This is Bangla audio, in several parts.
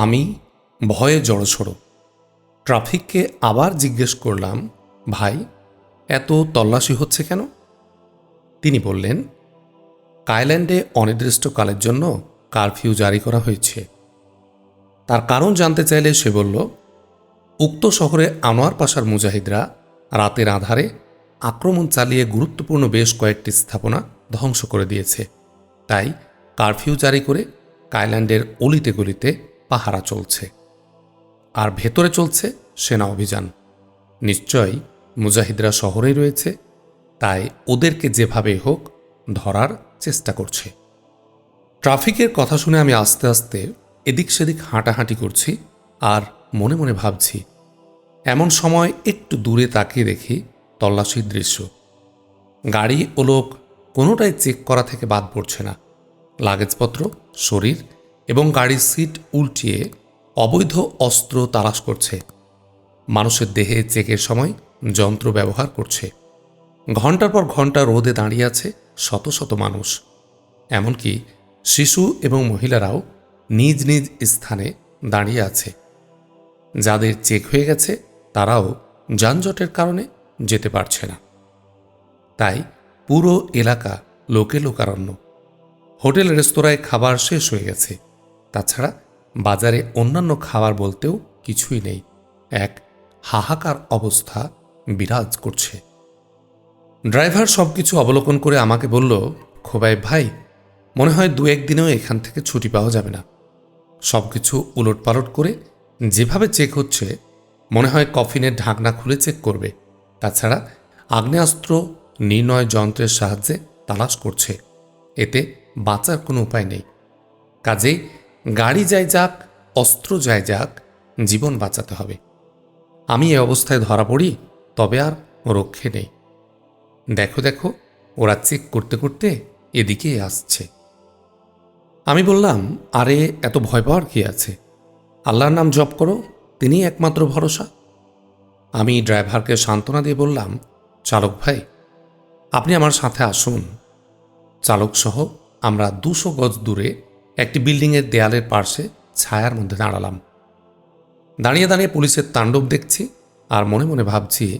আমি ভয়ে জড়সড়ো। ট্রাফিককে আবার জিজ্ঞেস করলাম, ভাই, এত তল্লাশি হচ্ছে কেন? তিনি বললেন কায়ল্যান্ডে অনির্দিষ্টকালের জন্য কারফিউ জারি করা হয়েছে। তার কারণ জানতে চাইলে সে বলল, উক্ত শহরে আনোয়ার পাশার মুজাহিদরা রাতের আধারে আক্রমণ চালিয়ে গুরুত্বপূর্ণ বেশ কয়েকটি স্থাপনা ধ্বংস করে দিয়েছে। তাই কারফিউ জারি করে কাইল্যান্ডের অলিতে গলিতে পাহারা চলছে। আর ভেতরে চলছে সেনা অভিযান। নিশ্চয়ই মুজাহিদরা শহরেই রয়েছে, তাই ওদেরকে যেভাবে হোক ধরার চেষ্টা করছে। ট্রাফিকের কথা শুনে আমি আস্তে আস্তে এদিক সেদিক হাঁটাহাঁটি করছি আর মনে মনে ভাবছি, এমন সময় একটু দূরে তাকিয়ে দেখি তল্লাশির দৃশ্য। গাড়ি ও লোক কোনোটাই চেক করা থেকে বাদ পড়ছে না। লাগেজপত্র, শরীর এবং গাড়ির সিট উল্টিয়ে অবৈধ অস্ত্র তালাশ করছে। মানুষের দেহে চেকের সময় যন্ত্র ব্যবহার করছে। ঘণ্টার পর ঘণ্টা রোদে দাঁড়িয়ে আছে শত শত মানুষ। এমনকি শিশু এবং মহিলারাও নিজ নিজ স্থানে দাঁড়িয়ে আছে। যাদের চেক হয়ে গেছে, তারাও যানজটের কারণে যেতে পারছে না। তাই পুরো এলাকা লোকে লোকারণ্য। হোটেল রেস্তোরাঁয় খাবার শেষ হয়ে গেছে। তাছাড়া বাজারে অন্যান্য খাবার বলতেও কিছুই নেই। এক, হাহাকার অবস্থা বিরাজ করছে। ড্রাইভার সব কিছু অবলোকন করে আমাকে বলল খোবাই ভাই, মনে হয় দু একদিনেও এখান থেকে ছুটি পাওয়া যাবে না। সব কিছু উলট পালট করে যেভাবে চেক হচ্ছে, মনে হয় কফিনের ঢাকনা খুলে চেক করবে। তাছাড়া আগ্নেয়াস্ত্র, নির্ণয় যন্ত্রের সাহায্যে তালাশ করছে। এতে বাঁচার কোনো উপায় নেই। কাজেই গাড়ি যায় যাক, অস্ত্র যায় যাক, জীবন বাঁচাতে হবে। আমি এ অবস্থায় ধরা পড়ি, তবে আর রক্ষে নেই। দেখো দেখো, ওরা চেক করতে করতে এদিকেই আসছে। আমি বললাম, আরে, এত ভয় পাওয়ার কি আছে? আল্লাহর নাম জপ করো তিনি একমাত্র ভরসা। আমি ড্রাইভারকে সান্ত্বনা দিয়ে বললাম, চালক ভাই, আপনি আমার সাথে আসুন। চালকসহ আমরা দুশো গজ দূরে একটি বিল্ডিংয়ের দেয়ালের পার্শ্বে ছায়ার মধ্যে দাঁড়ালাম। দাঁড়িয়ে দাঁড়িয়ে পুলিশের তাণ্ডব দেখছি আর মনে মনে ভাবছি,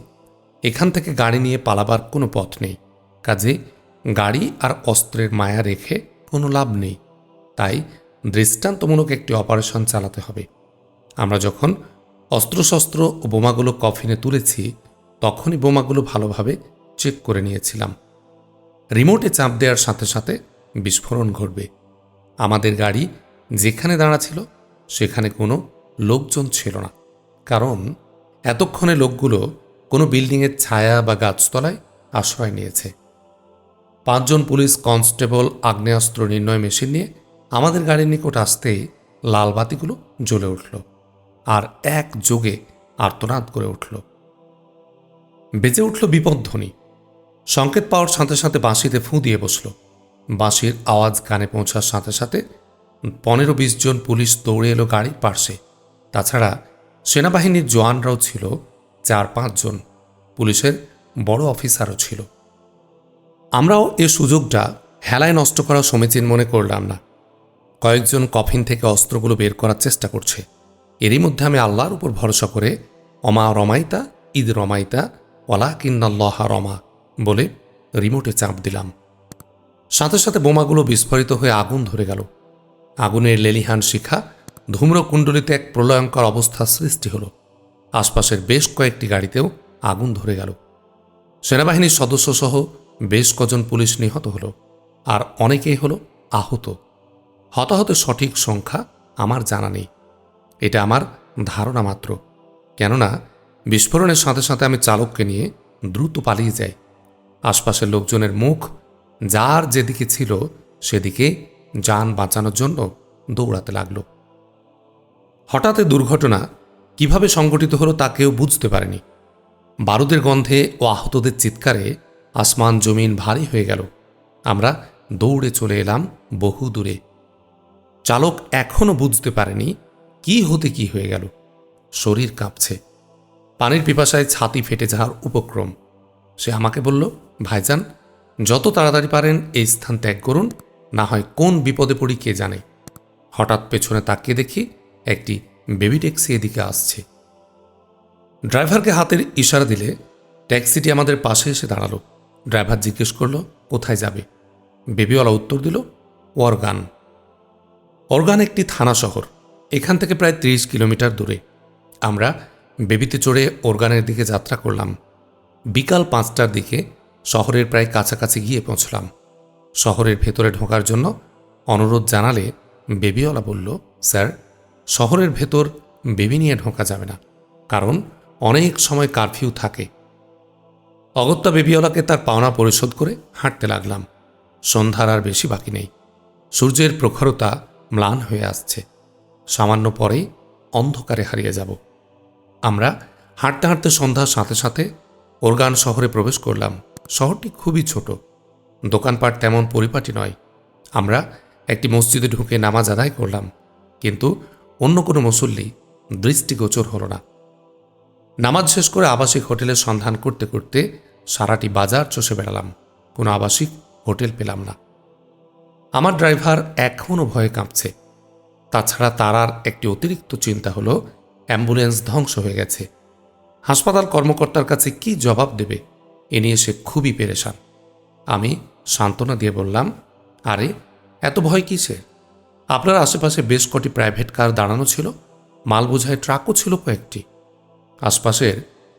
এখান থেকে গাড়ি নিয়ে পালাবার কোনো পথ নেই। কাজে গাড়ি আর অস্ত্রের মায়া রেখে কোনো লাভ নেই। তাই দৃষ্টান্তমূলক একটি অপারেশন চালাতে হবে। আমরা যখন অস্ত্রশস্ত্র ও বোমাগুলো কফিনে তুলেছি, তখনই বোমাগুলো ভালোভাবে চেক করে নিয়েছিলাম। রিমোটে চাপ দেওয়ার সাথে সাথে বিস্ফোরণ ঘটবে। আমাদের গাড়ি যেখানে দাঁড়া ছিল সেখানে কোনো লোকজন ছিল না। কারণ এতক্ষণে লোকগুলো কোনো বিল্ডিংয়ের ছায়া বা গাছতলায় আশ্রয় নিয়েছে। পাঁচজন পুলিশ কনস্টেবল, আগ্নেয়াস্ত্র, নির্ণয় মেশিন নিয়ে আমাদের গাড়ির নিকট আসতেই লাল বাতিগুলো জ্বলে উঠল আর এক যোগে আর্তনাদ করে উঠল। বেজে উঠল বিপদধ্বনি সংকেত পাওয়ার সাথে সাথে বাঁশিতে ফুঁ দিয়ে বসল। বাঁশির আওয়াজ কানে পৌঁছার সাথে সাথে পনেরো বিশ জন পুলিশ দৌড়ে এলো গাড়ির পার্শ্বে। তাছাড়া সেনাবাহিনীর জওয়ানরাও ছিল চার পাঁচজন পুলিশের বড় অফিসারও ছিল। আমরাও এ সুযোগটা হেলায় নষ্ট করা সমীচীন মনে করলাম না। কয়েকজন কফিন থেকে অস্ত্রগুলো বের করার চেষ্টা করছে। এরই মধ্যে আমি আল্লাহর উপর ভরসা করে অমা রমাইতা, ঈদ রমাইতা ওলা কিন্নাল্লাহা রমা বলে রিমোটে চাপ দিলাম। সাথে সাথে বোমাগুলো বিস্ফোরিত হয়ে আগুন ধরে গেল। আগুনের লেলিহান শিখা ধূম্রকুণ্ডলিতে এক প্রলয়ঙ্কর অবস্থা সৃষ্টি হল। আশপাশের বেশ কয়েকটি গাড়িতেও আগুন ধরে গেল। সেনাবাহিনীর সদস্যসহ বেশ কজন পুলিশ নিহত হল আর অনেকেই হল আহত। হতাহতের সঠিক সংখ্যা আমার জানা নেই। এটা আমার ধারণা মাত্র। কেননা, বিস্ফোরণের সাথে সাথে আমি চালককে নিয়ে দ্রুত পালিয়ে যাই। আশপাশের লোকজনের মুখ যার যেদিকে ছিল, সেদিকে যান বাঁচানোর জন্য দৌড়াতে লাগল। হঠাৎ দুর্ঘটনা কীভাবে সংঘটিত হলো তা কেউ বুঝতে পারেনি। বারুদের গন্ধে ও আহতদের চিৎকারে আসমান জমিন ভারী হয়ে গেল। আমরা দৌড়ে চলে এলাম বহু দূরে। চালক এখনও বুঝতে পারেনি কি হতে কি হয়ে গেল। শরীর কাঁপছে। পানির পিপাসায় ছাতি ফেটে যাওয়ার উপক্রম। সে আমাকে বলল, ভাইজান যত তাড়াতাড়ি পারেন এই স্থান ত্যাগ করুন, না হয় কোন বিপদে পড়ি কে জানে। হঠাৎ পেছনে তাকিয়ে দেখি একটি বেবি ট্যাক্সি এদিকে আসছে। ড্রাইভারকে হাতের ইশারা দিলে ট্যাক্সিটি আমাদের পাশে এসে দাঁড়াল। ড্রাইভার জিজ্ঞেস করল, কোথায় যাবে? বেবিওয়ালা উত্তর দিল ওয়ারগান অরগান একটি থানা শহর। এখান থেকে প্রায় ৩০ কিলোমিটার দূরে। আমরা বেবিতে চড়ে অর্গানের দিকে যাত্রা করলাম। বিকাল পাঁচটার দিকে শহরের প্রায় কাছাকাছি গিয়ে পৌঁছলাম। শহরের ভেতরে ঢোকার জন্য অনুরোধ জানালে বেবিওয়ালা বলল, স্যার, শহরের ভেতর বেবি নিয়ে ঢোকা যাবে না, কারণ অনেক সময় কারফিউ থাকে। অগত্যা বেবিওয়ালাকে তার পাওনা পরিশোধ করে হাঁটতে লাগলাম। সন্ধ্যার আর বেশি বাকি নেই। সূর্যের প্রখরতা ম্লান হয়ে আসছে। সামান্য পরেই অন্ধকারে হারিয়ে যাব। আমরা হাঁটতে হাঁটতে সন্ধ্যার সাথে সাথে ওরগান শহরে প্রবেশ করলাম। শহরটি খুবই ছোট। দোকানপাট তেমন পরিপাটি নয়। আমরা একটি মসজিদে ঢুকে নামাজ আদায় করলাম, কিন্তু অন্য কোনো মুসল্লি দৃষ্টিগোচর হল না। নামাজ শেষ করে আবাসিক হোটেলের সন্ধান করতে করতে সারাটি বাজার চষে বেড়ালাম। কোনো আবাসিক হোটেল পেলাম না। আমার ড্রাইভার এখনও ভয়ে কাঁপছে। তাছাড়া তার আর একটি অতিরিক্ত চিন্তা হলো, অ্যাম্বুলেন্স ধ্বংস হয়ে গেছে। হাসপাতাল কর্মকর্তার কাছে কি জবাব দেবে? এ নিয়ে সে খুবই পেরেশান। আমি সান্ত্বনা দিয়ে বললাম, আরে, এত ভয় কিসে? আপনার আশেপাশে বেশ কটি প্রাইভেট কার দাঁড়ানো ছিল মাল বোঝায় ট্রাকও ছিল কয়েকটি। আশপাশের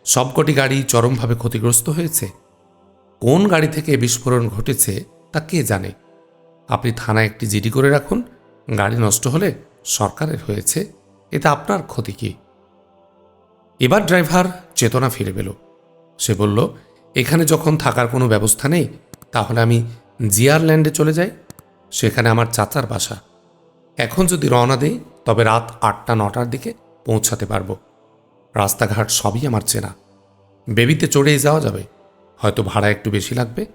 সবকটি গাড়ি চরমভাবে ক্ষতিগ্রস্ত হয়েছে। কোন গাড়ি থেকে বিস্ফোরণ ঘটেছে তা কে জানে? আপনি থানায় একটি জিডি করে রাখুন, গাড়ি নষ্ট হলে সরকারের হয়েছে, এতে আপনার ক্ষতি কি? এবার ড্রাইভার চেতনা ফিরে পেল। সে বলল এখানে যখন থাকার কোনো ব্যবস্থা নেই, তাহলে আমি জিয়ারল্যান্ডে চলে যাই। সেখানে আমার চাচার বাসা। এখন যদি রওনা দেই, তবে রাত আটটা, নটার দিকে পৌঁছাতে পারব। রাস্তাঘাট সবই আমার চেনা। বেবিতে চড়েই যাওয়া যাবে। হয়তো ভাড়া একটু বেশি লাগবে।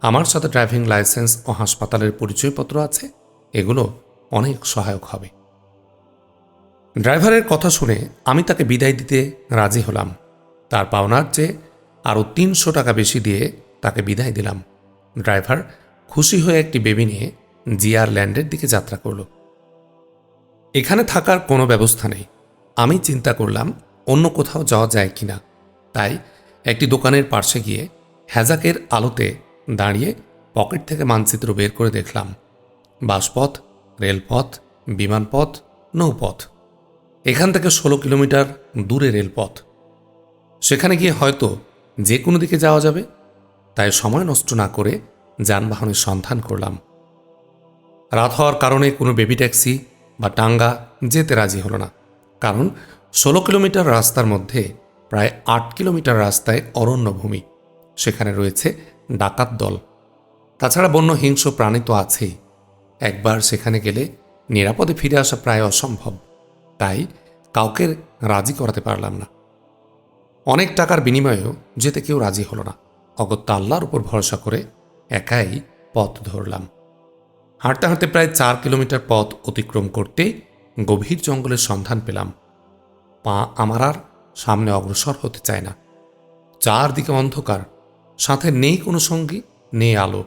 আমার সাথে ড্রাইভিং লাইসেন্স ও হাসপাতালের পরিচয়পত্র আছে। এগুলো অনেক সহায়ক হবে। ড্রাইভারের কথা শুনে আমি তাকে বিদায় দিতে রাজি হলাম। তার পাওনার চেয়ে আরও তিনশো টাকা বেশি দিয়ে তাকে বিদায় দিলাম। ড্রাইভার খুশি হয়ে একটি বেবি নিয়ে জিয়ার ল্যান্ডের দিকে যাত্রা করল। এখানে থাকার কোনো ব্যবস্থা নেই। আমি চিন্তা করলাম অন্য কোথাও যাওয়া যায় কিনা তাই একটি দোকানের পার্শ্বে গিয়ে হ্যাজাকের আলোতে দাঁড়িয়ে পকেট থেকে মানচিত্র বের করে দেখলাম। বাসপথ, রেলপথ, বিমানপথ, নৌপথ। এখান থেকে ষোলো কিলোমিটার দূরে রেলপথ। সেখানে গিয়ে হয়তো যে কোনো দিকে যাওয়া যাবে। তাই সময় নষ্ট না করে যানবাহনের সন্ধান করলাম। রাত হওয়ার কারণে কোনো বেবি ট্যাক্সি বা টাঙ্গা যেতে রাজি হলো না। কারণ ষোলো কিলোমিটার রাস্তার মধ্যে প্রায় আট কিলোমিটার রাস্তায় অরণ্যভূমি। সেখানে রয়েছে ডাকাত দল। তাছাড়া বন্য হিংস্র প্রাণী তো আছেই। একবার সেখানে গেলে নিরাপদে ফিরে আসা প্রায় অসম্ভব। তাই কাউকে রাজি করাতে পারলাম না। অনেক টাকার বিনিময়েও যেতে কেউ রাজি হলো না। অগত্যা আল্লাহর উপর ভরসা করে একাই পথ ধরলাম। হাঁটতে হাঁটতে প্রায় চার কিলোমিটার পথ অতিক্রম করতে গভীর জঙ্গলের সন্ধান পেলাম। পা আমার আর সামনে অগ্রসর হতে চায় না। চারদিকে অন্ধকার, সাথে নেই কোনো সঙ্গী, নেই আলো।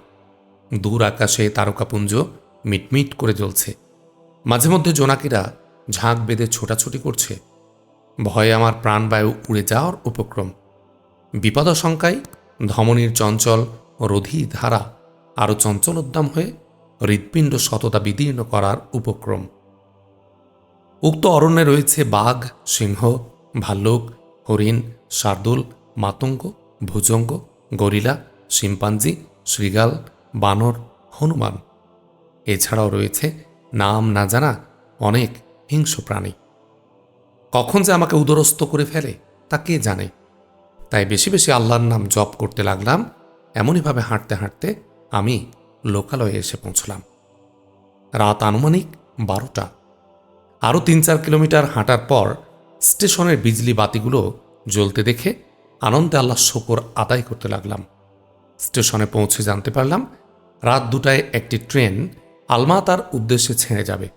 দূর আকাশে তারকাপুঞ্জ মিটমিট করে জ্বলছে। মাঝে মধ্যে জোনাকিরা ঝাঁক বেঁধে ছোটাছুটি করছে। ভয়ে আমার প্রাণবায়ু উড়ে যাওয়ার উপক্রম। বিপদাশঙ্কায় ধমনীর চঞ্চল রোধী ধারা আরও চঞ্চলোদ্দাম হয়ে হৃৎপিণ্ড শততা বিদীর্ণ করার উপক্রম। উক্ত অরণ্যে রয়েছে বাঘ, সিংহ, ভাল্লুক, হরিণ, শার্দুল, মাতঙ্গ, ভুজঙ্গ, গরিলা, শিম্পাঞ্জি, শৃগাল, বানর, হনুমান। এছাড়াও রয়েছে নাম না জানা অনেক হিংস্র প্রাণী। কখন যে আমাকে উদরস্থ করে ফেলে, তা কে জানে? তাই বেশি বেশি আল্লাহর নাম জপ করতে লাগলাম, এমনইভাবে হাঁটতে হাঁটতে আমি লোকালয়ে এসে পৌঁছলাম। রাত আনুমানিক বারোটা। আরও তিন চার কিলোমিটার হাঁটার পর স্টেশনের বিজলি বাতিগুলো জ্বলতে দেখে আনন্দে আল্লাহ শকর আদায় করতে লাগলাম। স্টেশনে পৌঁছে জানতে পারলাম, রাত দুটায় একটি ট্রেন আলমাতার উদ্দেশ্যে ছেড়ে যাবে।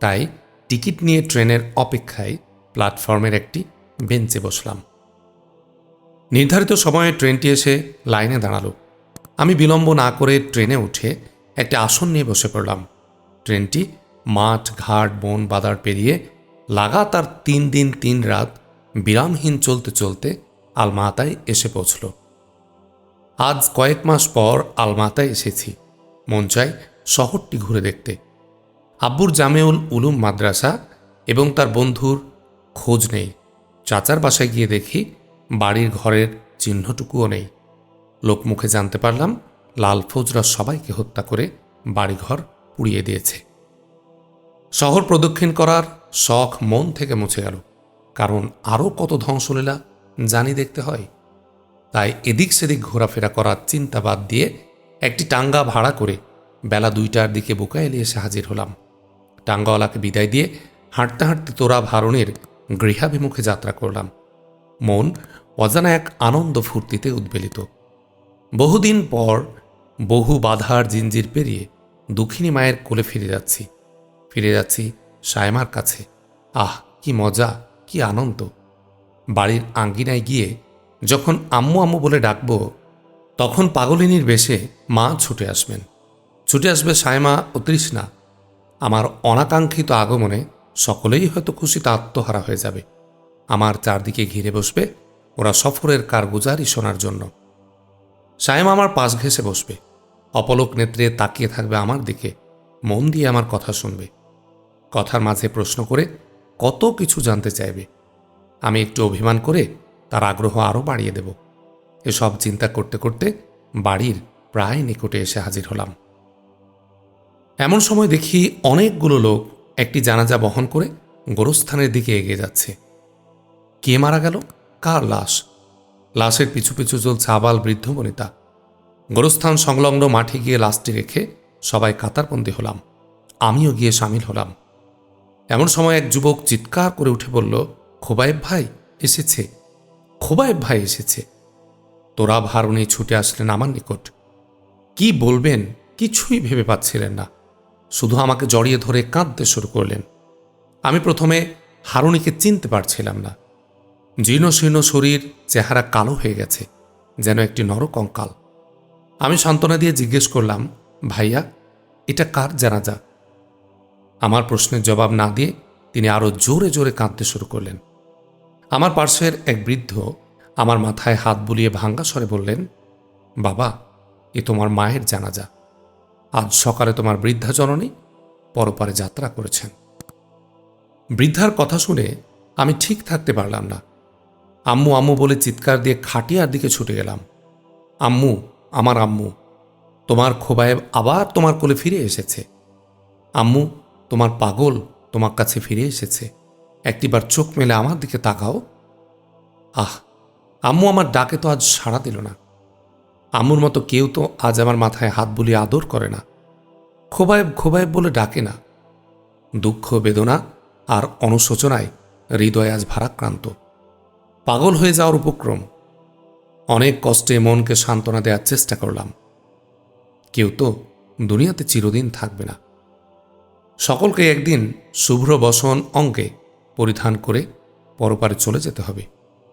তাই টিকিট নিয়ে ট্রেনের অপেক্ষায় প্ল্যাটফর্মের একটি বেঞ্চে বসলাম। নির্ধারিত সময়ে ট্রেনটি এসে লাইনে দাঁড়াল। আমি বিলম্ব না করে ট্রেনে উঠে একটি আসন নিয়ে বসে পড়লাম। ট্রেনটি মাঠ, ঘাট, বন, বাদার পেরিয়ে লাগাতার তিন দিন তিন রাত বিরামহীন চলতে চলতে আলমাতায় এসে পৌঁছল। আজ কয়েক মাস পর আলমাতায় এসেছি। মন চায় শহরটি ঘুরে দেখতে। আব্বুর জামেউল উলুম মাদ্রাসা এবং তার বন্ধুর খোঁজ নেই। চাচার বাসায় গিয়ে দেখি বাড়ির ঘরের চিহ্নটুকুও নেই। লোকমুখে জানতে পারলাম, লাল ফৌজরা সবাইকে হত্যা করে বাড়িঘর পুড়িয়ে দিয়েছে। শহর প্রদক্ষিণ করার শখ মন থেকে মুছে গেল। কারণ আরও কত ধ্বংসলীলা জানি দেখতে হয়। তাই এদিক সেদিক ঘোরাফেরা করার চিন্তা বাদ দিয়ে একটি টাঙ্গা ভাড়া করে বেলা দুইটার দিকে বুকাইলে এসে হাজির হলাম। টাঙ্গাওয়ালাকে বিদায় দিয়ে হাঁটতে হাঁটতে তোরা ভারণের গৃহাভিমুখে যাত্রা করলাম। মন অজানা এক আনন্দ ফুর্তিতে উদ্বেলিত। বহুদিন পর বহু বাধার জিঞ্জির পেরিয়ে দুঃখিনী মায়ের কোলে ফিরে যাচ্ছি। ফিরে যাচ্ছি সায়মার কাছে। আহ, কি মজা, কি আনন্দ। বাড়ির আঙ্গিনায় গিয়ে যখন আম্মু আম্মু বলে ডাকব, তখন পাগলিনীর বেশে মা ছুটে আসবেন। ছুটে আসবে সায়মা ও তৃষ্ণা আমার অনাকাঙ্ক্ষিত আগমনে সকলেই হয়তো খুশিতে আত্মহারা হয়ে যাবে। আমার চারদিকে ঘিরে বসবে ওরা সফরের কারগুজারি শোনার জন্য। সায়েম আমার পাশ ঘেসে বসবে। অপলক নেত্রে তাকিয়ে থাকবে আমার দিকে। মন দিয়ে আমার কথা শুনবে। কথার মাঝে প্রশ্ন করে কত কিছু জানতে চাইবে। আমি একটু অভিমান করে তার আগ্রহ আরও বাড়িয়ে দেব। এসব চিন্তা করতে করতে বাড়ির প্রায় নিকটে এসে হাজির হলাম। এমন সময় দেখি অনেকগুলো লোক একটি জানাজা বহন করে গোরস্থানের দিকে এগিয়ে যাচ্ছে। কে মারা গেল? কার লাশ? লাশের পিছু পিছু চলছে আবাল বৃদ্ধ বনিতা। গোরস্থান সংলগ্ন মাঠে গিয়ে লাশটি রেখে সবাই কাতারবন্দি হলাম। আমিও গিয়ে সামিল হলাম। এমন সময় এক যুবক চিৎকার করে উঠে বলল, খোবায়েব ভাই এসেছে। খোবায়েব ভাই এসেছে। তোরা ভারণে ছুটে আসলেন আমার নিকট। কি বলবেন? কিছুই ভেবে পাচ্ছিলেন না। শুধু আমাকে জড়িয়ে ধরে কাঁদতে শুরু করলেন। আমি প্রথমে হারুনিকে চিনতে পারছিলাম না। জীর্ণ শীর্ণ শরীর, চেহারা কালো হয়ে গেছে, যেন একটি নরকঙ্কাল আমি সান্ত্বনা দিয়ে জিজ্ঞেস করলাম, ভাইয়া, এটা কার জানাজা? আমার প্রশ্নের জবাব না দিয়ে তিনি আরও জোরে জোরে কাঁদতে শুরু করলেন। আমার পার্শ্বের এক বৃদ্ধ আমার মাথায় হাত বুলিয়ে ভাঙ্গা স্বরে বললেন, বাবা, এ তোমার মায়ের জানাজা। আজ সকালে তোমার বৃদ্ধা জননী পরপারে যাত্রা করেছেন। বৃদ্ধার কথা শুনে আমি ঠিক থাকতে পারলাম না। আম্মু আম্মু বলে চিৎকার দিয়ে খাটিয়ার দিকে ছুটে গেলাম আম্মু, আমার আম্মু, তোমার খোবায়েব আবার তোমার কোলে ফিরে এসেছে। আম্মু, তোমার পাগল তোমার কাছে ফিরে এসেছে। একটিবার চোখ মেলে আমার দিকে তাকাও। আহ, আম্মু আমার ডাকে তো আজ সাড়া দিল না। আম্মুর মতো কেউ তো আজ আমার মাথায় হাত বুলিয়ে আদর করে না। খোবায়েব খোবায়েব বলে ডাকে না। দুঃখ, বেদনা আর অনুশোচনায় হৃদয় আজ ভারাক্রান্ত। পাগল হয়ে যাওয়ার উপক্রম। অনেক কষ্টে মনকে সান্ত্বনা দেওয়ার চেষ্টা করলাম। কেউ তো দুনিয়াতে চিরদিন থাকবে না। সকলকে একদিন শুভ্র বসন অঙ্কে পরিধান করে পরপারে চলে যেতে হবে।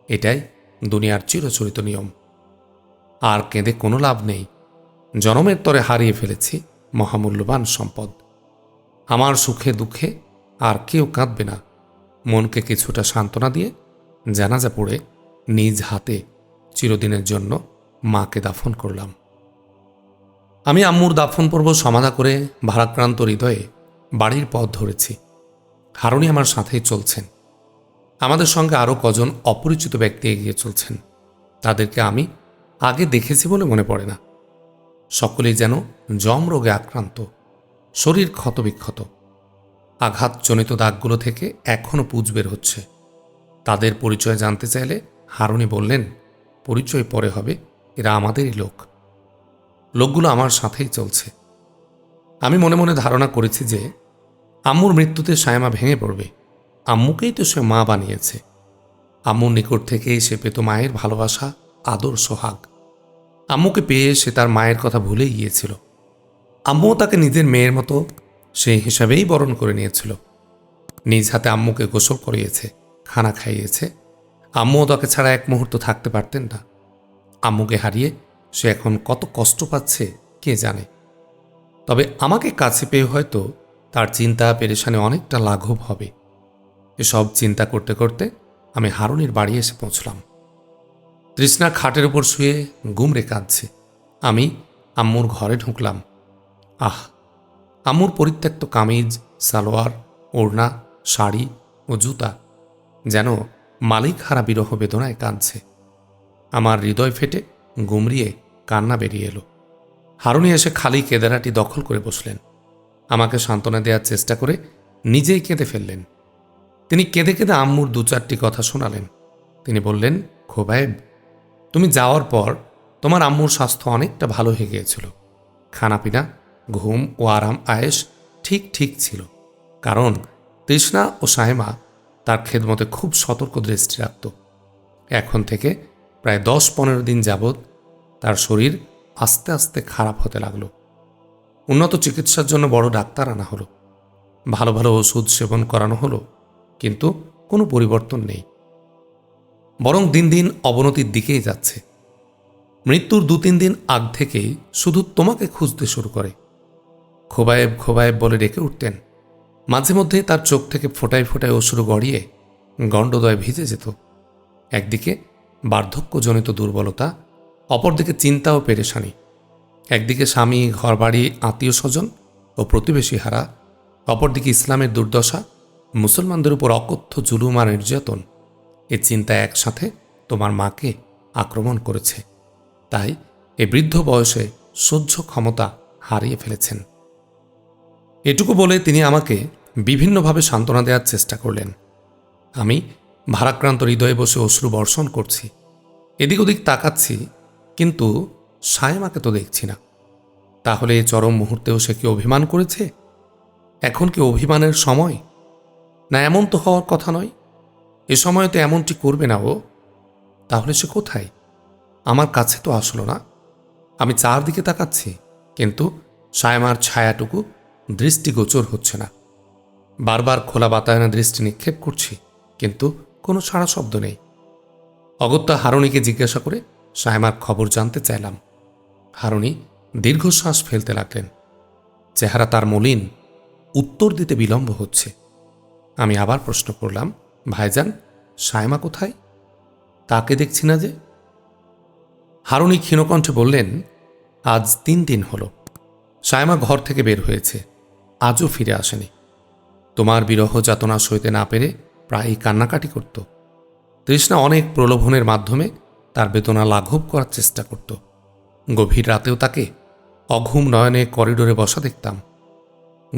এটাই দুনিয়ার চিরচরিত নিয়ম। আর কেঁদে কোনো লাভ নেই। জনমের তরে হারিয়ে ফেলেছি মহামূল্যবান সম্পদ। আমার সুখে দুঃখে আর কেউ কাঁদবে না। মনকে কিছুটা সান্ত্বনা দিয়ে জানাজা পড়ে নিজ হাতে চিরদিনের জন্য মাকে দাফন করলাম। আমি আম্মুর দাফন পর্ব সমাধা করে ভারাক্রান্ত হৃদয়ে বাড়ির পথ ধরেছি। হারুনি আমার সাথেই চলছেন। আমাদের সঙ্গে আরও কজন অপরিচিত ব্যক্তি এগিয়ে চলছেন। তাদেরকে আমি আগে দেখেছি বলে মনে পড়ে না। সকলেই যেন জম রোগে আক্রান্ত, শরীর ক্ষতবিক্ষত। আঘাতজনিত দাগগুলো থেকে এখনও পুজ বের হচ্ছে। তাদের পরিচয় জানতে চাইলে হারুনি বললেন, পরিচয় পরে হবে, এরা আমাদেরই লোক। লোকগুলো আমার সাথেই চলছে। আমি মনে মনে ধারণা করেছি যে, আম্মুর মৃত্যুতে সায়মা ভেঙে পড়বে। আম্মুকেই তো সে মা বানিয়েছে। আম্মুর নিকট থেকেই সে পেত মায়ের ভালোবাসা, আদর, সোহাগ। আম্মুকে পেয়ে সে তার মায়ের কথা ভুলেই গিয়েছিল। আম্মুও তাকে নিজের মেয়ের মতো সেই হিসাবেই বরণ করে নিয়েছিল। নিজ হাতে আম্মুকে গোসল করিয়েছে, খানা খাইয়েছে। আম্মুও তাকে ছাড়া এক মুহূর্ত থাকতে পারতেন না। আম্মুকে হারিয়ে সে এখন কত কষ্ট পাচ্ছে, কে জানে? তবে আমাকে কাছে পেয়ে হয়তো তার চিন্তা পেরেশানে অনেকটা লাঘব হবে। এসব চিন্তা করতে করতে আমি হারুনির বাড়ি এসে পৌঁছলাম। তৃষ্ণা খাটের উপর শুয়ে গুমরে কাঁদছে। আমি আম্মুর ঘরে ঢুকলাম। আহ, আম্মুর পরিত্যক্ত কামিজ, সালোয়ার, ওড়না, শাড়ি ও জুতা যেন মালিক হারা বিরহ বেদনায় কাঁদছে। আমার হৃদয় ফেটে গুমরিয়ে কান্না বেরিয়ে এলো। হারুনি এসে খালি কেদারাটি দখল করে বসলেন। আমাকে সান্ত্বনা দেওয়ার চেষ্টা করে নিজেই কেঁদে ফেললেন। তিনি কেঁদে কেঁদে আম্মুর দু চারটি কথা শোনালেন। তিনি বললেন, খোবায়েব তুমি যাওয়ার পর তোমার আম্মুর স্বাস্থ্য অনেকটা ভালো হয়ে গিয়েছিল। খানাপিনা, ঘুম ও আরাম আয়েস ঠিক ঠিক ছিল। কারণ তৃষ্ণা ও সাহেমা তার খেদমতে খুব সতর্ক দৃষ্টি রাখত। এখন থেকে প্রায় দশ পনেরো দিন যাবৎ তার শরীর আস্তে আস্তে খারাপ হতে লাগল। উন্নত চিকিৎসার জন্য বড় ডাক্তার আনা হলো। ভালো ভালো ওষুধ সেবন করানো হলো, কিন্তু কোনো পরিবর্তন নেই। বরং দিন দিন অবনতির দিকেই যাচ্ছে। মৃত্যুর দু তিন দিন আগ থেকেই শুধু তোমাকে খুঁজতে শুরু করে। খোবায়েব খোবায়েব বলে ডেকে উঠতেন। মাঝে মধ্যে তার চোখ থেকে ফোটায় ফোটায় অশ্রু গড়িয়ে গণ্ডদয় ভিজে যেত। একদিকে বার্ধক্যজনিত দুর্বলতা, অপরদিকে চিন্তা ও পেরেশানি। একদিকে স্বামী, ঘরবাড়ি আত্মীয় স্বজন ও প্রতিবেশী হারা, অপরদিকে ইসলামের দুর্দশা, মুসলমানদের উপর অকথ্য জুলুম আর নির্যাতন। এ চিন্তা একসাথে তোমার মাকে আক্রমণ করেছে। তাই এ বৃদ্ধ বয়সে সহ্য ক্ষমতা হারিয়ে ফেলেছেন। এটুকু বলে তিনি আমাকে বিভিন্নভাবে সান্ত্বনা দেওয়ার চেষ্টা করলেন। আমি ভারাক্রান্ত হৃদয়ে বসে অশ্রু বর্ষণ করছি। এদিক ওদিক তাকাচ্ছি, কিন্তু সায়মাকে তো দেখছি না। তাহলে চরম মুহূর্তেও সে কি অভিমান করেছে? এখন কি অভিমানের সময়? না এমন তো হওয়ার কথা নয়? এ সময় তো এমনটি করবে না ও। তাহলে সে কোথায়? আমার কাছে তো আসলো না। আমি চারদিকে তাকাচ্ছি, কিন্তু সায়মার ছায়াটুকু দৃষ্টিগোচর হচ্ছে না। বারবার খোলা বাতায়নে দৃষ্টি নিক্ষেপ করছি, কিন্তু কোনো সাড়া শব্দ নেই। অগত্যা হারুণীকে জিজ্ঞাসা করে সায়মার খবর জানতে চাইলাম। হারুণী দীর্ঘশ্বাস ফেলতে লাগলেন। চেহারা তার মলিন, উত্তর দিতে বিলম্ব হচ্ছে। আমি আবার প্রশ্ন করলাম ভাইজান সায়মা কোথায়? তাকে দেখছি না যে। হারুণী ক্ষীণকণ্ঠে বললেন, আজ তিন দিন হলো। সায়মা ঘর থেকে বের হয়েছে, আজও ফিরে আসেনি। তোমার বিরহ যাতনা সইতে না পেরে প্রায়ই কান্নাকাটি করত। তৃষ্ণা অনেক প্রলোভনের মাধ্যমে তার বেদনা লাঘব করার চেষ্টা করত। গভীর রাতেও তাকে অঘুম নয়নে করিডোরে বসা দেখতাম।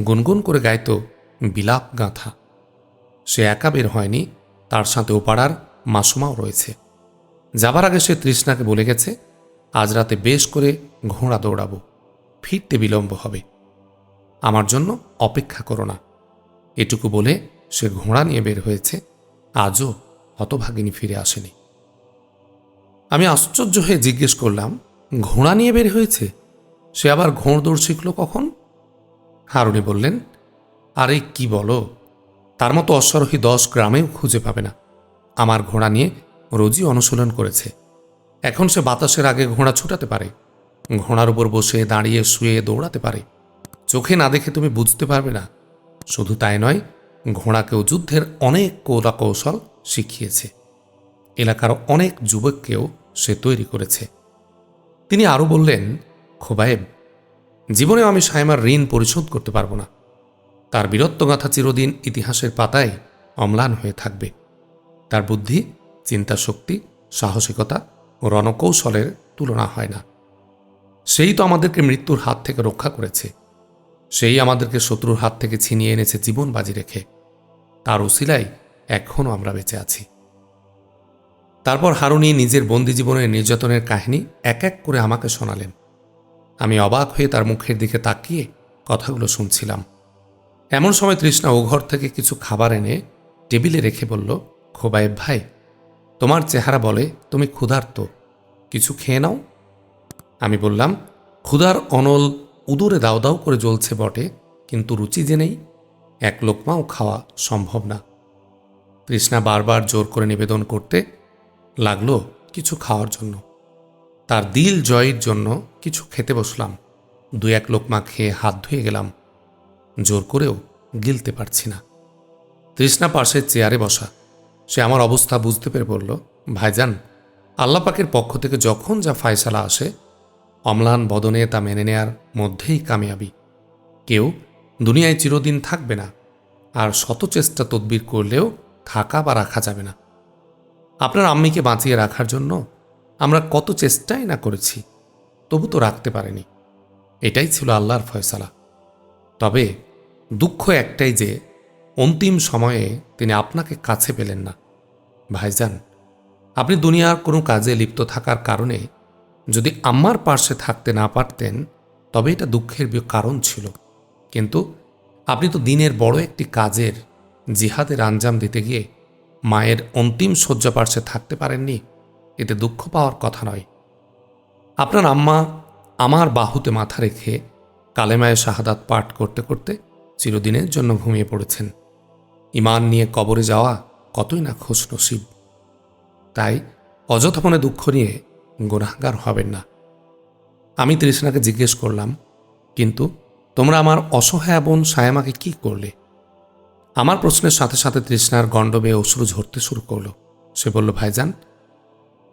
গুনগুন করে গাইত বিলাপ গাঁথা। সে একা বের হয়নি, তার সাথে ওপাড়ার মাসুমাও রয়েছে। যাবার আগে সে তৃষ্ণাকে বলে গেছে, আজ রাতে বেশ করে ঘোড়া দৌড়াবো, ফিরতে বিলম্ব হবে। আমার জন্য অপেক্ষা করো না। এটুকু বলে সে ঘোড়া নিয়ে বের হয়েছে, আজও হতভাগিনী ফিরে আসেনি। আমি আশ্চর্য হয়ে জিজ্ঞেস করলাম, ঘোড়া নিয়ে বের হয়েছে? সে আবার ঘোড় দৌড় শিখল কখন? হারুনি বললেন, আরে কি বলো তার মতো অশ্বারোহী দশ গ্রামেও খুঁজে পাবে না। আমার ঘোড়া নিয়ে রোজই অনুশীলন করেছে। এখন সে বাতাসের আগে ঘোড়া ছুটাতে পারে। ঘোড়ার উপর বসে দাঁড়িয়ে শুয়ে দৌড়াতে পারে। চোখে না দেখে তুমি বুঝতে পারবে না। শুধু তাই নয়, ঘোড়াকেও যুদ্ধের অনেক কৌলা কৌশল শিখিয়েছে। এলাকার অনেক যুবককেও সে তৈরি করেছে। তিনি আরও বললেন, খোবায়েব, জীবনেও আমি সায়মার ঋণ পরিশোধ করতে পারব না। তার বীরত্বগাথা চিরদিন ইতিহাসের পাতায় অম্লান হয়ে থাকবে। তার বুদ্ধি চিন্তাশক্তি সাহসিকতা ও রণকৌশলের তুলনা হয় না। সেই তো আমাদেরকে মৃত্যুর হাত থেকে রক্ষা করেছে। সেই আমাদেরকে শত্রুর হাত থেকে ছিনিয়ে এনেছে জীবন বাজি রেখে। তার ওসিলাই এখনও আমরা বেঁচে আছি। তারপর হারুনি নিজের বন্দি জীবনের নির্যাতনের কাহিনী এক এক করে আমাকে শোনালেন। আমি অবাক হয়ে তার মুখের দিকে তাকিয়ে কথাগুলো শুনছিলাম। এমন সময় তৃষ্ণা ও ঘর থেকে কিছু খাবার এনে টেবিলে রেখে বলল, খোবায়েব ভাই, তোমার চেহারা বলে তুমি ক্ষুধার্ত, কিছু খেয়ে নাও? আমি বললাম, ক্ষুধার অনল উদরে দাও দাও করে জ্বলছে বটে, কিন্তু রুচি যে নেই, এক লোকমাও খাওয়া সম্ভব না। তৃষ্ণা বারবার জোর করে নিবেদন করতে লাগল কিছু খাওয়ার জন্য। তার দিল জয়ের জন্য কিছু খেতে বসলাম। দু এক লোকমা খেয়ে হাত ধুয়ে গেলাম। জোর করেও গিলতে পারছি না। তৃষ্ণা পাশে চেয়ারে বসা। সে আমার অবস্থা বুঝতে পেরে বলল, ভাইজান আল্লাপাকের পক্ষ থেকে যখন যা ফায়সালা আসে, অম্লান বদনে তা মেনে নেয়ার মধ্যেই কামিয়াবি। কেউ দুনিয়ায় চিরদিন থাকবে না, আর শত চেষ্টা তদবির করলেও থাকা বা রাখা যাবে না। আপনার আম্মিকে বাঁচিয়ে রাখার জন্য আমরা কত চেষ্টাই না করেছি, তবু তো রাখতে পারেনি। এটাই ছিল আল্লাহর ফয়সালা। তবে দুঃখ একটাই যে অন্তিম সময়ে তিনি আপনাকে কাছে পেলেন না। ভাইজান, আপনি দুনিয়ার কোনো কাজে লিপ্ত থাকার কারণে যদি আম্মার পার্শ্বে থাকতে না পারতেন, তবে এটা দুঃখের কারণ ছিল। কিন্তু আপনি তো দিনের বড় একটি কাজের জিহাদের আঞ্জাম দিতে গিয়ে মায়ের অন্তিম শয্যা পার্শ্বে থাকতে পারেননি, এতে দুঃখ পাওয়ার কথা নয়। আপনার আম্মা আমার বাহুতে মাথা রেখে কালেমায় শাহাদাত পাঠ করতে করতে চিরদিনের জন্য ঘুমিয়ে পড়েছেন। ইমান নিয়ে কবরে যাওয়া কতই না খোশ নসিব। তাই অযথা মনে দুঃখ নিয়ে গুনাহগার হবেন না। আমি তৃষ্ণাকে জিজ্ঞেস করলাম, কিন্তু তোমরা আমার অসহায় বোন সায়ামাকে কি করলে? আমার প্রশ্নের সাথে সাথে তৃষ্ণার গণ্ডবে অশ্রু ঝরতে শুরু করল। সে বলল, ভাইজান,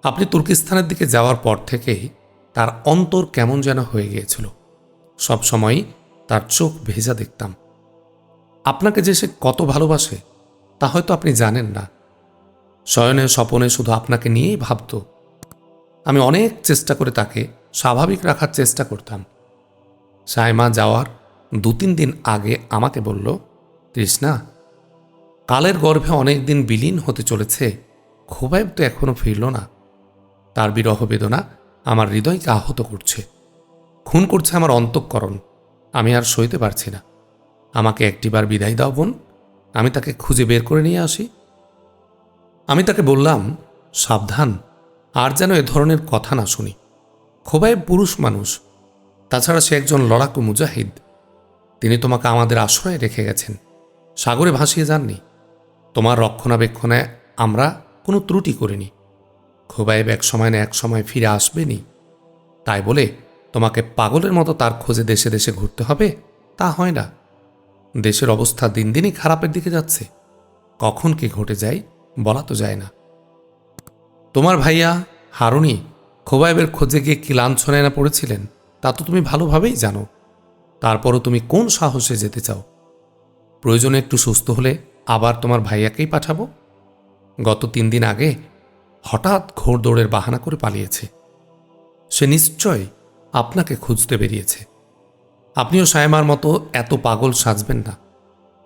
আপনি তুর্কিস্তানের দিকে যাওয়ার পর থেকেই তার অন্তর কেমন যেন হয়ে গিয়েছিল। সবসময়ই তার চোখ ভেজা দেখতাম। আপনাকে যে সে কত ভালোবাসে, তা হয়তো আপনি জানেন না। শয়নে স্বপনে শুধু আপনাকে নিয়েই ভাবত। আমি অনেক চেষ্টা করে তাকে স্বাভাবিক রাখার চেষ্টা করতাম। সাইমা যাওয়ার দু তিন দিন আগে আমাকে বলল, তৃষ্ণা, কালের গর্ভে অনেক দিন বিলীন হতে চলেছে, খোবাইব তো এখনও ফিরল না। তার বিরহ বেদনা আমার হৃদয়কে আহত করছে। খুন করছে আমার অন্তঃকরণ। আমি আর সইতে পারছি না। আমাকে একটিবার বিদায় দাও বোন। আমি তাকে খুঁজে বের করে নিয়ে আসি। আমি তাকে বললাম, সাবধান, আর যেন এ ধরনের কথা না শুনি। খোবাই পুরুষ মানুষ, তাছাড়া সে একজন লড়াকু মুজাহিদ। তিনি তোমাকে আমাদের আশ্রয়ে রেখে গেছেন। সাগরে ভাসিয়ে যাননি। তোমার রক্ষণাবেক্ষণে আমরা কোনো ত্রুটি করিনি। খোবাইব এক সময় না এক সময় ফিরে আসবেনি তাই বলে, তোমাকে পাগলের মতো তার খোঁজে দেশে দেশে ঘুরতে হবে? তা হয় না। দেশের অবস্থা দিন দিনই খারাপের দিকে যাচ্ছে। কখন কি ঘটে যায় বলা তো যায় না। তোমার ভাইয়া হারুনি খোবাইবের খোঁজে গিয়ে কি লাঞ্ছনে না পড়েছিলেন, তা তো তুমি ভালোভাবেই জানো। তারপরও তুমি কোন সাহসে যেতে চাও? প্রয়োজনে একটু সুস্থ হলে আবার তোমার ভাইয়াকেই পাঠাবো? গত তিন দিন আগে হঠাৎ ঘোড়দৌড়ের বাহানা করে পালিয়েছে। সে নিশ্চয় আপনাকে খুঁজতে বেরিয়েছে। আপনিও সায়মার মতো এত পাগল সাজবেন না।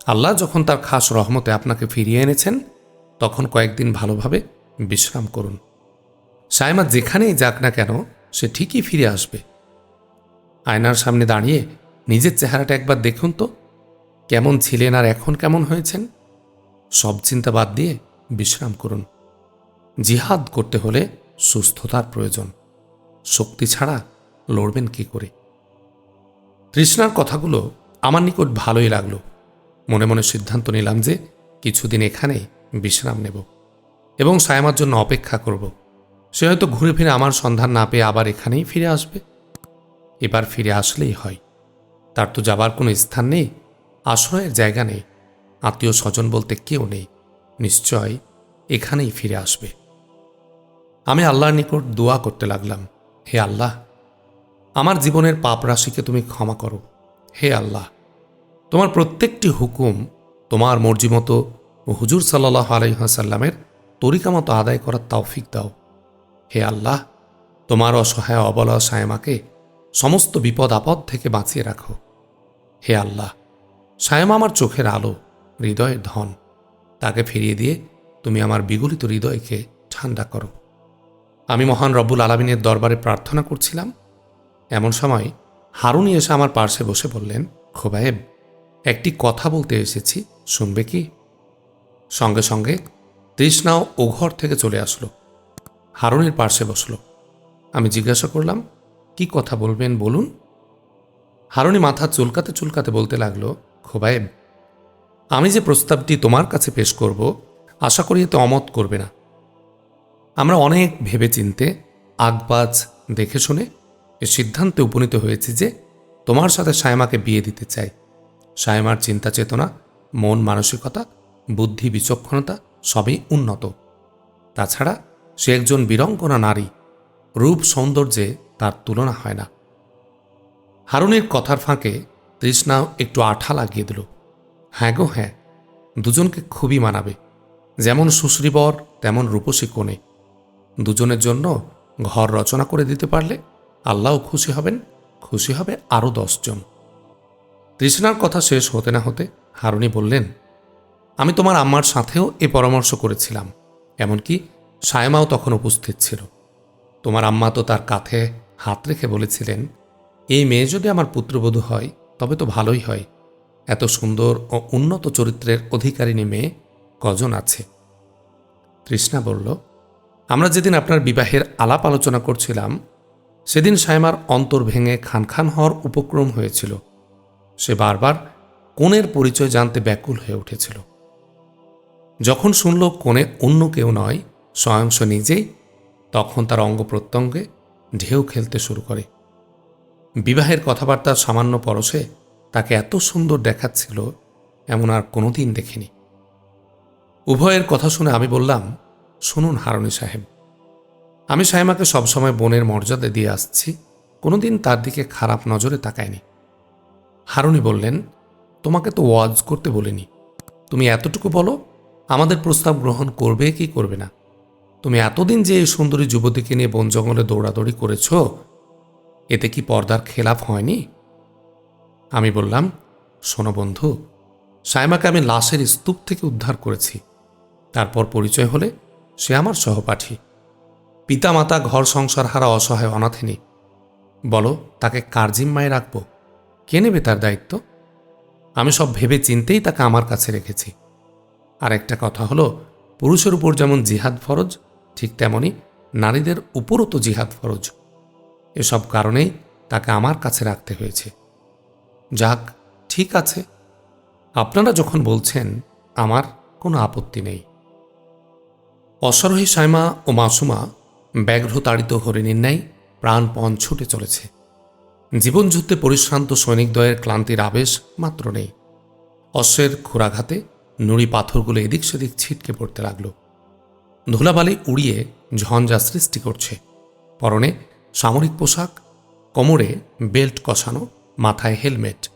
আল্লাহ যখন তার খাস রহমতে আপনাকে ফিরিয়ে এনেছেন, তখন কয়েকদিন ভালোভাবে বিশ্রাম করুন। সায়মা যেখানেই যাক না কেন, সে ঠিকই ফিরে আসবে। আয়নার সামনে দাঁড়িয়ে নিজের চেহারাটা একবার দেখুন তো, কেমন ছিলেন আর এখন কেমন হয়েছেন? সব চিন্তা বাদ দিয়ে বিশ্রাম করুন। জিহাদ করতে হলে সুস্থতার প্রয়োজন। শক্তি ছাড়া লড়বেন কি করে? তৃষ্ণার কথাগুলো আমার নিকট ভালোই লাগল। মনে মনে সিদ্ধান্ত নিলাম যে কিছুদিন এখানে বিশ্রাম নেব এবং সায়মার জন্য অপেক্ষা করব। সে হয়তো ঘুরে ফিরে আমার সন্ধান না পেয়ে আবার এখানেই ফিরে আসবে। এবার ফিরে আসলেই হয়। তার তো যাবার কোনো স্থান নেই, আশ্রয়ের জায়গা নেই, আত্মীয় স্বজন বলতে কেউ নেই, নিশ্চয় এখানেই ফিরে আসবে। আমি আল্লাহর নিকট দোয়া করতে লাগলাম, হে আল্লাহ! আমার জীবনের পাপ রাশিকে তুমি ক্ষমা করো। হে আল্লাহ, তোমার প্রত্যেকটি হুকুম তোমার মর্জি মতো হুজুর সাল্লাহ আলহাসাল্লামের তরিকা মতো আদায় করার তৌফিক দাও। হে আল্লাহ, তোমার অসহায় অবলা সায়মাকে সমস্ত বিপদ আপদ থেকে বাঁচিয়ে রাখো। হে আল্লাহ, সায়মা আমার চোখের আলো, হৃদয়ের ধন। তাকে ফিরিয়ে দিয়ে তুমি আমার বিগলিত হৃদয়কে ঠান্ডা করো। আমি মহান রব্বুল আলমিনের দরবারে প্রার্থনা করছিলাম এমন সময় হারুনি এসে আমার পার্শ্বে বসে বললেন, খোবায়েব, একটি কথা বলতে এসেছি, শুনবে কি? সঙ্গে সঙ্গে তৃষ্ণাও ও ঘর থেকে চলে আসলো। হারুনের পার্শ্বে বসল। আমি জিজ্ঞাসা করলাম, কি কথা বলবেন বলুন? হারুনি মাথা চুলকাতে চুলকাতে বলতে লাগল, খোবায়েব, আমি যে প্রস্তাবটি তোমার কাছে পেশ করব, আশা করি এতে অমত করবে না। আমরা অনেক ভেবে চিনতে আগবাজ দেখে শুনে এ সিদ্ধান্তে উপনীত হয়েছি যে তোমার সাথে সায়মাকে বিয়ে দিতে চাই। সায়মার চিন্তা চেতনা, মন মানসিকতা, বুদ্ধি বিচক্ষণতা সবই উন্নত। তাছাড়া সে একজন বীরঙ্গনা নারী। রূপ সৌন্দর্যে তার তুলনা হয় না। হারুনের কথার ফাঁকে তৃষ্ণাও একটু আঠা লাগিয়ে দিল। হ্যাঁ গো হ্যাঁ দুজনকে খুবই মানাবে। যেমন সুশ্রীবর, তেমন রূপসী কোণে দুজনের জন্য ঘর রচনা করে দিতে পারলে আল্লাহও খুশি হবেন, খুশি হবে আরও দশজন। তৃষ্ণার কথা শেষ হতে না হতে হারুনি বললেন, আমি তোমার আম্মার সাথেও এ পরামর্শ করেছিলাম, এমনকি সায়মাও তখন উপস্থিত ছিল। তোমার আম্মা তো তার কাঁধে হাত রেখে বলেছিলেন, এই মেয়ে যদি আমার পুত্রবধূ হয়, তবে তো ভালোই হয়। এত সুন্দর ও উন্নত চরিত্রের অধিকারিণী মেয়ে কজন আছে? তৃষ্ণা বলল, আমরা যেদিন আপনার বিবাহের আলাপ আলোচনা করছিলাম সেদিন সায়মার অন্তর ভেঙে খান খান হওয়ার উপক্রম হয়েছিল। সে বারবার কোণের পরিচয় জানতে ব্যাকুল হয়ে উঠেছিল। যখন শুনল কোণে অন্য কেউ নয়, স্বয়ং সে নিজেই, তখন তার অঙ্গ প্রত্যঙ্গে ঢেউ খেলতে শুরু করে। বিবাহের কথাবার্তা সামান্য পরশে তাকে এত সুন্দর দেখাচ্ছিল, এমন আর কোনোদিন দেখিনি। উভয়ের কথা শুনে আমি বললাম, শুনুন হারুনি সাহেব আমি সাহেমাকে সবসময় বোনের মর্যাদা দিয়ে আসছি, কোনোদিন তার দিকে খারাপ নজরে তাকায়নি হারুনি বললেন, তোমাকে তো ওয়াজ করতে বলিনি। তুমি এতটুকু বলো, আমাদের প্রস্তাব গ্রহণ করবে কি করবে না? তুমি এতদিন যে এই সুন্দরী যুবতীকে নিয়ে বন জঙ্গলে দৌড়াদৌড়ি করেছ, এতে কি পর্দার খেলাফ হয়নি? আমি বললাম, শোনো বন্ধু, সাইমাকে আমি লাশের স্তূপ থেকে উদ্ধার করেছি। তারপর পরিচয় হলে সে আমার সহপাঠী। পিতামাতা ঘর সংসার হারা অসহায় অনাথিনী। বলো, তাকে কার জিম্মায় রাখব? কে নেবে তার দায়িত্ব? আমি সব ভেবে চিনতেই তাকে আমার কাছে রেখেছি। আর একটা কথা হলো, পুরুষের উপর যেমন জিহাদ ফরজ, ঠিক তেমনি নারীদের উপরও তো জিহাদ ফরজ। এসব কারণেই তাকে আমার কাছে রাখতে হয়েছে। যাক, ঠিক আছে। আপনারা যখন বলছেন, আমার কোনো আপত্তি নেই। অশ্বারোহী সাইমা ও মাসুমা ব্যাঘ্রতাড়িত হরিণীর ন্যায় প্রাণপণ ছুটে চলেছে। জীবনযুদ্ধে পরিশ্রান্ত সৈনিকদ্বয়ের ক্লান্তির আবেশ মাত্র নেই। অশ্বের খোরাঘাতে নুড়ি পাথরগুলো এদিক সেদিক ছিটকে পড়তে লাগল। ধুলাবালি উড়িয়ে ঝঞ্ঝা সৃষ্টি করছে। পরনে সামরিক পোশাক, কোমরে বেল্ট কষানো, মাথায় হেলমেট।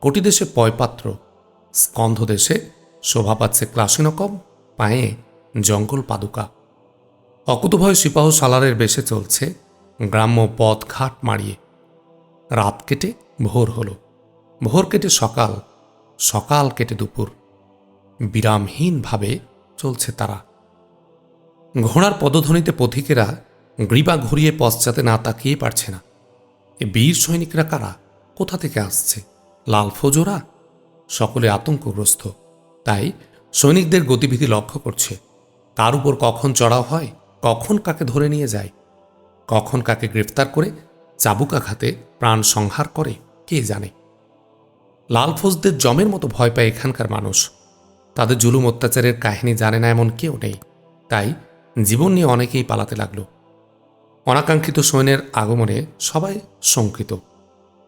কোটি দেশে পয়পাত্র। স্কন্ধ দেশে শোভা পাচ্ছে ক্লাসিনকম পায়ে জঙ্গল পাদুকা। অকুতভয় সিপাহ সালারের বেশে চলছে, গ্রাম্য পথ ঘাট মারিয়ে রাত কেটে ভোর হলো। ভোর কেটে সকাল সকাল কেটে দুপুর। বিরামহীনভাবে চলছে তারা। ঘোড়ার পদধ্বনিতে পথিকেরা গ্রীবা ঘুরিয়ে পশ্চাতে না তাকিয়ে পারছে না। এ বীর সৈনিকরা কারা? কোথা থেকে আসছে? লাল ফজোরা? সকলে আতঙ্কগ্রস্ত। তাই সৈনিকদের গতিবিধি লক্ষ্য করছে। কার উপর কখন চড়াও হয়? কখন কাকে ধরে নিয়ে যায়? কখন কাকে গ্রেফতার করে চাবুকাঘাতে প্রাণ সংহার করে, কে জানে? লাল ফৌজদের জমের মতো ভয় পায় এখানকার মানুষ। তাদের জুলুম অত্যাচারের কাহিনী জানে না এমন কেউ নেই। তাই জীবন নিয়ে অনেকেই পালাতে লাগল। অনাকাঙ্ক্ষিত সৈন্যের আগমনে সবাই শঙ্কিত।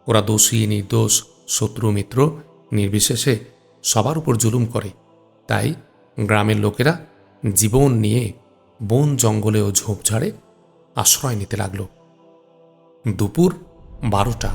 ওরা দোষী, নির্দোষ, শত্রু, মিত্র, নির্বিশেষে সবার উপর জুলুম করে। তাই গ্রামের লোকেরা জীবন নিয়ে বন জঙ্গলে ও ঝোপঝাড়ে আশ্রয় নিতে লাগল। দুপুর বারোটা।